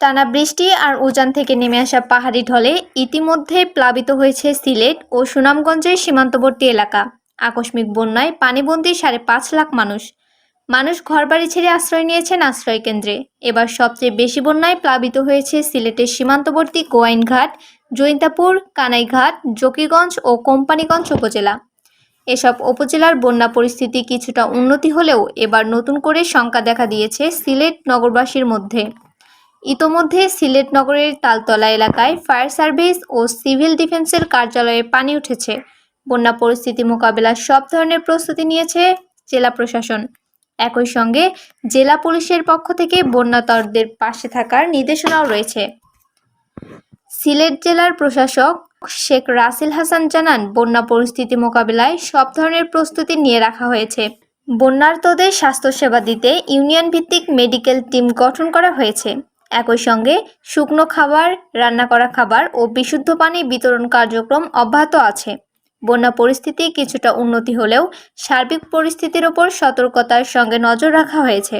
টানা বৃষ্টি আর উজান থেকে নেমে আসা পাহাড়ি ঢলে ইতিমধ্যে প্লাবিত হয়েছে সিলেট ও সুনামগঞ্জের সীমান্তবর্তী এলাকা। আকস্মিক বন্যায় পানিবন্দী সাড়ে পাঁচ লাখ মানুষ। মানুষ ঘরবাড়ি ছেড়ে আশ্রয় নিয়েছেন আশ্রয় কেন্দ্রে। এবার সবচেয়ে বেশি বন্যায় প্লাবিত হয়েছে সিলেটের সীমান্তবর্তী গোয়াইনঘাট, জৈন্তাপুর, কানাইঘাট, জকিগঞ্জ ও কোম্পানিগঞ্জ উপজেলা। এসব উপজেলার বন্যা পরিস্থিতি কিছুটা উন্নতি হলেও এবার নতুন করে শঙ্কা দেখা দিয়েছে সিলেট নগরবাসীর মধ্যে। ইতোমধ্যে সিলেট নগরের তালতলা এলাকায় ফায়ার সার্ভিস ও সিভিল ডিফেন্সের কার্যালয়ে পানি উঠেছে। বন্যা পরিস্থিতি মোকাবেলার সব ধরনের প্রস্তুতি নিয়েছে জেলা প্রশাসন। একই সঙ্গে জেলা পুলিশের পক্ষ থেকে বন্যাতরদের পাশে থাকার নির্দেশনাও রয়েছে। সিলেট জেলার প্রশাসক শেখ রাসেল হাসান জানান, বন্যা পরিস্থিতি মোকাবিলায় সব ধরনের প্রস্তুতি নিয়ে রাখা হয়েছে। বন্যার্তদের স্বাস্থ্যসেবা দিতে ইউনিয়ন ভিত্তিক মেডিকেল টিম গঠন করা হয়েছে। একই সঙ্গে শুকনো খাবার, রান্না করা খাবার ও বিশুদ্ধ পানি বিতরণ কার্যক্রম অব্যাহত আছে। বন্যা পরিস্থিতি কিছুটা উন্নতি হলেও সার্বিক পরিস্থিতির ওপর সতর্কতার সঙ্গে নজর রাখা হয়েছে।